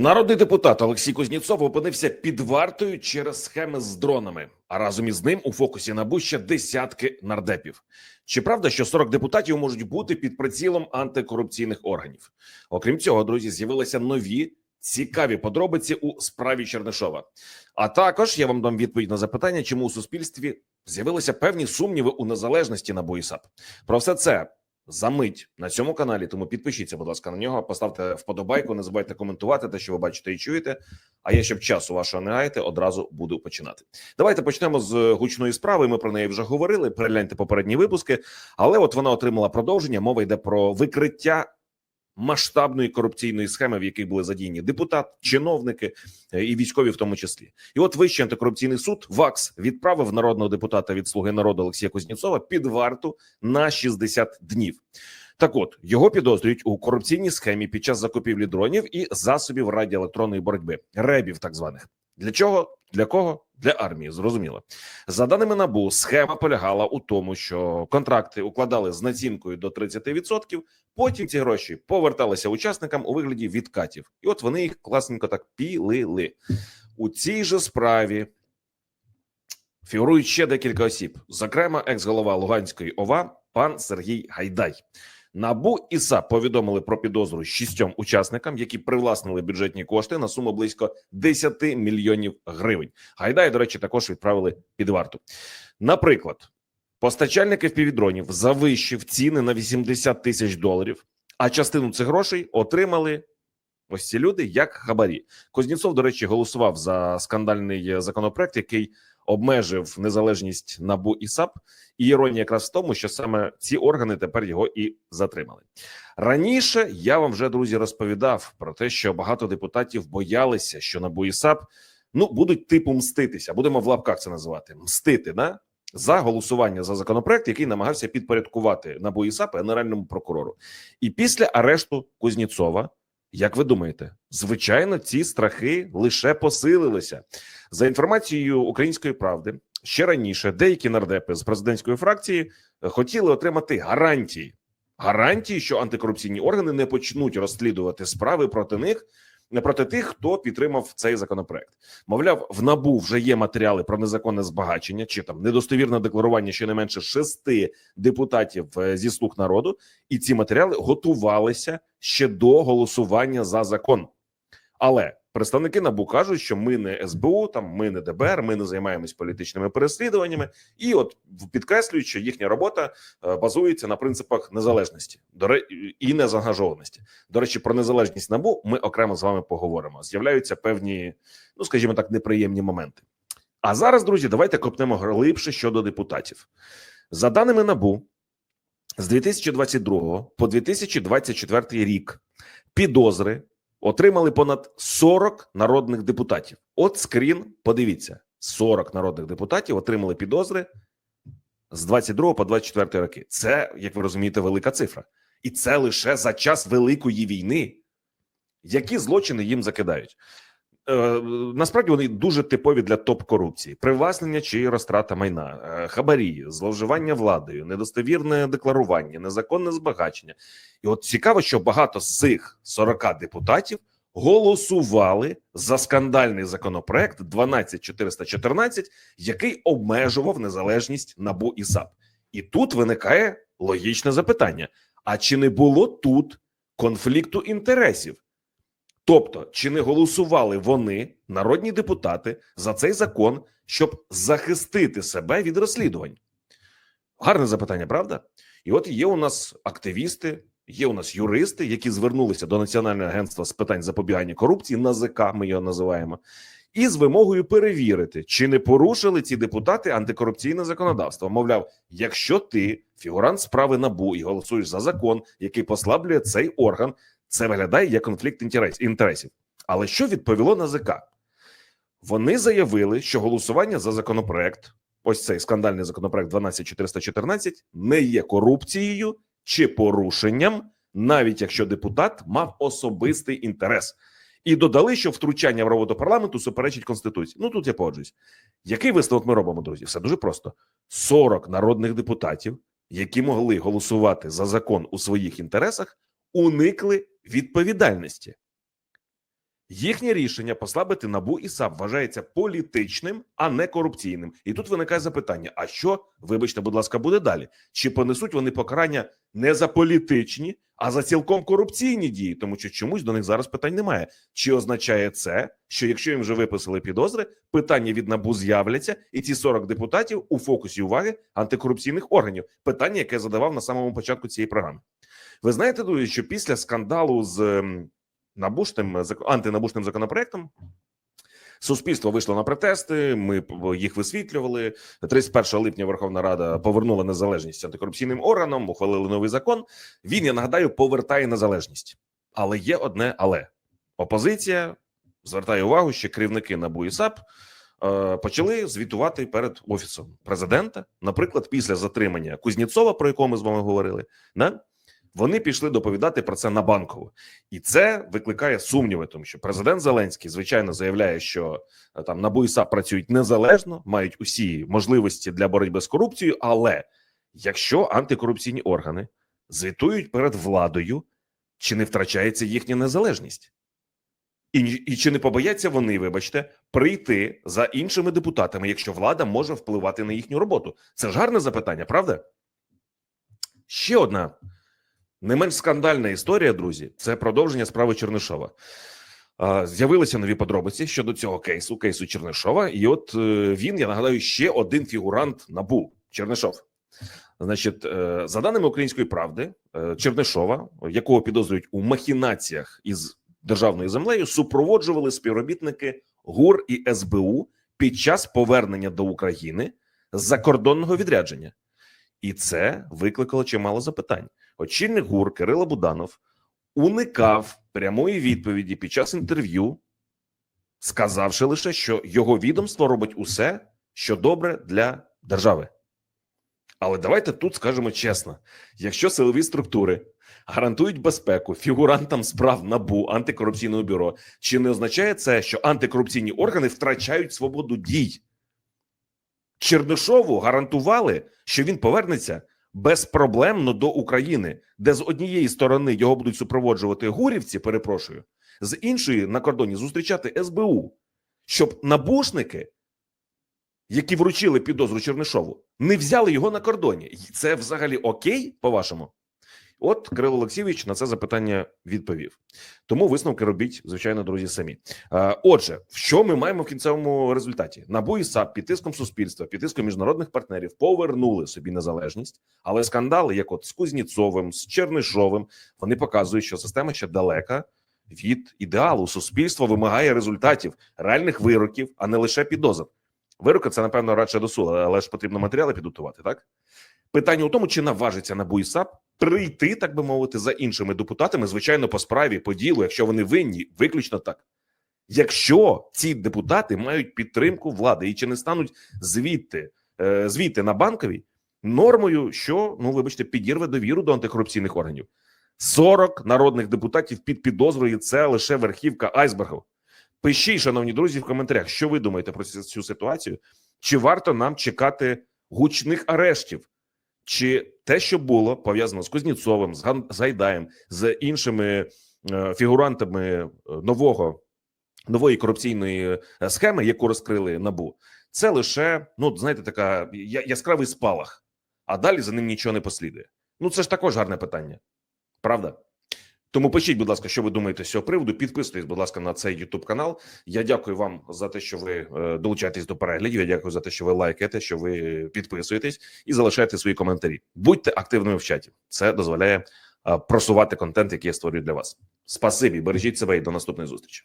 Народний депутат Олексій Кузнєцов опинився під вартою через схеми з дронами. А разом із ним у фокусі НАБУ ще десятки нардепів. Чи правда, що 40 депутатів можуть бути під прицілом антикорупційних органів? Окрім цього, друзі, з'явилися нові цікаві подробиці у справі Чернишова. А також я вам дам відповідь на запитання, чому у суспільстві з'явилися певні сумніви у незалежності НАБУ і САП. Про все це за мить на цьому каналі. Тому підпишіться, будь ласка, на нього. Поставте вподобайку. Не забувайте коментувати те, що ви бачите і чуєте. А я щоб часу вашого не гаяти, одразу буду починати. Давайте почнемо з гучної справи. Ми про неї вже говорили. Перегляньте попередні випуски, але от вона отримала продовження. Мова йде про викриття. Масштабної корупційної схеми, в якій були задіяні депутат, чиновники е, і військові, в тому числі, і от Вищий антикорупційний суд ВАКС відправив народного депутата від Слуги народу Олексія Кузнєцова під варту на 60 днів. Так, от його підозрюють у корупційній схемі під час закупівлі дронів і засобів радіоелектронної боротьби, ребів, так званих. Для чого? Для кого? Для армії, зрозуміло. За даними набу, схема полягала у тому, що контракти укладали з націнкою до 30%, Потім ці гроші поверталися учасникам у вигляді відкатів, і от вони їх класненько так пілили у цій же справі. Фігурують ще декілька осіб, зокрема, екс-голова Луганської ОВА, пан Сергій Гайдай. Набу і САП повідомили про підозру шістьом учасникам, які привласнили бюджетні кошти на суму близько 10 мільйонів гривень. Гайдай, до речі, також відправили під варту. Наприклад, Постачальник впівдронів завищив ціни на 80 тисяч доларів, а частину цих грошей отримали ось ці люди як хабарі. Кузнєцов, до речі, голосував за скандальний законопроект, який обмежив незалежність набу і САП. І іронія якраз в тому, що саме ці органи тепер його і затримали. Раніше я вам вже друзі розповідав про те, що багато депутатів боялися, що набу і САП ну будуть типу мститися. Будемо в лапках це називати мстити. да? за голосування за законопроект, який намагався підпорядкувати НАБУ і САП генеральному прокурору. І після арешту Кузнєцова, як ви думаєте, звичайно, ці страхи лише посилилися за інформацією української правди. Ще раніше деякі нардепи з президентської фракції хотіли отримати гарантії, гарантії, що антикорупційні органи не почнуть розслідувати справи проти них проти тих, хто підтримав цей законопроект. Мовляв, в набу вже є матеріали про незаконне збагачення чи там недостовірне декларування щонайменше шести депутатів е, зі слуг народу, і ці матеріали готувалися ще до голосування за закон. Але представники набу кажуть, що ми не СБУ, там ми не ДБР, ми не займаємось політичними переслідуваннями, і от підкреслюють, що їхня робота е, базується на принципах незалежності і незаангажованості. До речі, про незалежність набу ми окремо з вами поговоримо. З'являються певні, ну скажімо так, неприємні моменти. А зараз, друзі, давайте копнемо глибше щодо депутатів. За даними набу, з 2022 по 2024 рік підозри отримали понад 40 народних депутатів. От скрін, подивіться: 40 народних депутатів отримали підозри з 22 по 24 роки. Це, як ви розумієте, велика цифра, і це лише за час великої війни. Які злочини їм закидають? Е, насправді вони дуже типові для топ корупції: привласнення чи розтрата майна, е, хабарі, зловживання владою, недостовірне декларування, незаконне збагачення. І от цікаво, що багато з цих 40 депутатів голосували за скандальний законопроект 12414, який обмежував незалежність набу і САП. І тут виникає логічне запитання: а чи не було тут конфлікту інтересів? Тобто, чи не голосували вони, народні депутати, за цей закон, щоб захистити себе від розслідувань? Гарне запитання, правда? І от є у нас активісти, є у нас юристи, які звернулися до Національного агентства з питань запобігання корупції, НАЗК, ми його називаємо, і з вимогою перевірити, чи не порушили ці депутати антикорупційне законодавство. Мовляв, якщо ти фігурант справи набу і голосуєш за закон, який послаблює цей орган, це виглядає як конфлікт інтересів. Але що відповіло НАЗК? Вони заявили, що голосування за законопроект, ось цей скандальний законопроект 12414, не є корупцією чи порушенням, навіть якщо депутат мав особистий інтерес, і додали, що втручання в роботу парламенту суперечить конституції. Ну тут я погоджуюсь. Який висновок ми робимо, друзі? Все дуже просто: 40 народних депутатів, які могли голосувати за закон у своїх інтересах, уникли відповідальності. Їхнє рішення послабити набу і САП вважається політичним, а не корупційним. І тут виникає запитання: а що, вибачте, будь ласка, буде далі? Чи понесуть вони покарання не за політичні, а за цілком корупційні дії? Тому що чомусь до них зараз питань немає. Чи означає це, що якщо їм вже виписали підозри, питання від набу з'являться, і ці 40 депутатів у фокусі уваги антикорупційних органів? Питання, яке я задавав на самому початку цієї програми. Ви знаєте, друзі, що після скандалу з ем, набушним зак- антинабушним законопроектом. Суспільство вийшло на протести. Ми їх висвітлювали. 31 липня Верховна Рада повернула незалежність антикорупційним органам, ухвалили новий закон. Він, я нагадаю, повертає незалежність. Але є одне але опозиція звертає увагу, що керівники НАБУ і САП е, почали звітувати перед офісом президента. Наприклад, після затримання Кузнєцова, про якого ми з вами говорили, да? Вони пішли доповідати про це на банкову. І це викликає сумніви, тому що президент Зеленський звичайно заявляє, що е, там і САП працюють незалежно, мають усі можливості для боротьби з корупцією. Але якщо антикорупційні органи звітують перед владою, чи не втрачається їхня незалежність? І, і чи не побояться вони, вибачте, прийти за іншими депутатами, якщо влада може впливати на їхню роботу? Це ж гарне запитання, правда? Ще одна не менш скандальна історія, друзі, це продовження справи Чернишова. З'явилися нові подробиці щодо цього кейсу, кейсу Чернишова. І от е, він, я нагадаю, ще один фігурант набу Чернишов. Значить, е, за даними української правди, е, Чернишова, якого підозрюють у махінаціях із державною землею, супроводжували співробітники ГУР і СБУ під час повернення до України з закордонного відрядження. І це викликало чимало запитань. Очільник ГУР Кирило Буданов уникав прямої відповіді під час інтерв'ю, сказавши лише, що його відомство робить усе, що добре для держави. Але давайте тут скажемо чесно: якщо силові структури гарантують безпеку фігурантам справ НАБУ антикорупційного бюро, чи не означає це, що антикорупційні органи втрачають свободу дій? Чернишову гарантували, що він повернеться безпроблемно до України, де з однієї сторони його будуть супроводжувати гурівці, перепрошую, з іншої на кордоні зустрічати СБУ, щоб набушники, які вручили підозру Чернишову, не взяли його на кордоні. Це взагалі окей, по-вашому? От Кирило Олексійович на це запитання відповів. Тому висновки робіть, звичайно, друзі, самі. Е, Отже, що ми маємо в кінцевому результаті? НАБУ і САП під тиском суспільства, під тиском міжнародних партнерів повернули собі незалежність, але скандали, як от з Кузніцовим, з Чернишовим, вони показують, що система ще далека від ідеалу. Суспільство вимагає результатів, реальних вироків, а не лише підозр. Вироки це напевно радше до суду, але ж потрібно матеріали підготувати. Так питання у тому, чи наважиться НАБУ і САП прийти, так би мовити, за іншими депутатами, звичайно, по справі, по ділу, якщо вони винні, виключно так. Якщо ці депутати мають підтримку влади і чи не стануть звідти е, звідти на банковій нормою, що ну вибачте, підірве довіру до антикорупційних органів. 40 народних депутатів під підозрою це лише верхівка айсбергу. Пишіть, шановні друзі, в коментарях, що ви думаєте про цю цю ситуацію? Чи варто нам чекати гучних арештів? Чи те, що було пов'язано з Кузніцовим, з Ган- з Гайдаєм, з іншими е, фігурантами е, нового нової корупційної е, схеми, яку розкрили набу, це лише ну знаєте, така яскравий спалах, а далі за ним нічого не послідує. Ну це ж також гарне питання, правда? Тому пишіть, будь ласка, що ви думаєте з цього приводу. Підписуйтесь, будь ласка, на цей YouTube канал. Я дякую вам за те, що ви е, долучаєтесь до переглядів. Я дякую за те, що ви лайкаєте, що ви підписуєтесь і залишаєте свої коментарі. Будьте активними в чаті. Це дозволяє е, просувати контент, який я створюю для вас. Спасибі, бережіть себе і до наступної зустрічі.